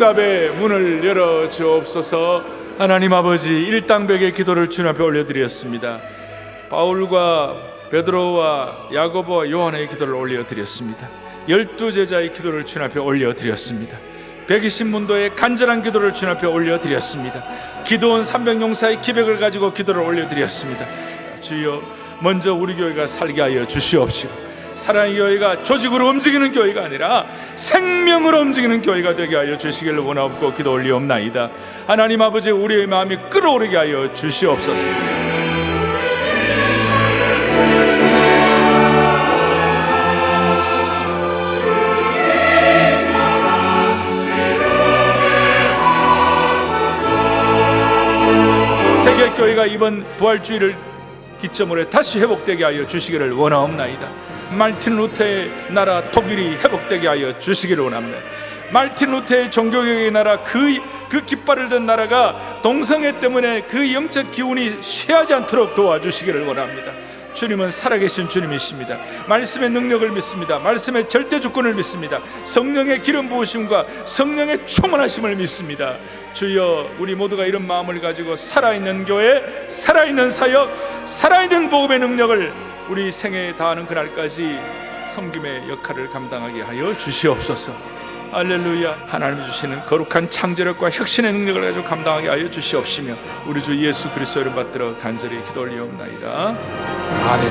기업의 문을 열어 주옵소서. 하나님 아버지 일당백의 기도를 주님 앞에 올려드렸습니다. 바울과 베드로와 야고보와 요한의 기도를 올려드렸습니다. 열두 제자의 기도를 주님 앞에 올려드렸습니다. 120문도의 간절한 기도를 주님 앞에 올려드렸습니다. 기도원 300용사의 기백을 가지고 기도를 올려드렸습니다. 주여 먼저 우리 교회가 살게 하여 주시옵시고 사랑의 교회가 조직으로 움직이는 교회가 아니라 생명으로 움직이는 교회가 되게 하여 주시기를 원하옵고 기도 올리옵나이다. 하나님 아버지 우리의 마음이 끓어오르게 하여 주시옵소서. 세계 교회가 이번 부활주의를 기점으로 해 다시 회복되게 하여 주시기를 원하옵나이다. 말틴 루테의 나라 독일이 회복되게 하여 주시기를 원합니다. 말틴 루테의 종교개혁의 나라 그, 그 깃발을 든 나라가 동성애 때문에 그 영적 기운이 쇠하지 않도록 도와주시기를 원합니다. 주님은 살아계신 주님이십니다. 말씀의 능력을 믿습니다. 말씀의 절대 주권을 믿습니다. 성령의 기름 부으심과 성령의 충만하심을 믿습니다. 주여 우리 모두가 이런 마음을 가지고 살아있는 교회, 살아있는 사역, 살아있는 복음의 능력을 우리 생애에 다하는 그날까지 섬김의 역할을 감당하게 하여 주시옵소서. 할렐루야 하나님 주시는 거룩한 창조력과 혁신의 능력을 가지고 감당하게 하여 주시옵시며 우리 주 예수 그리스도 이름 받들어 간절히 기도 올리옵나이다. 아멘.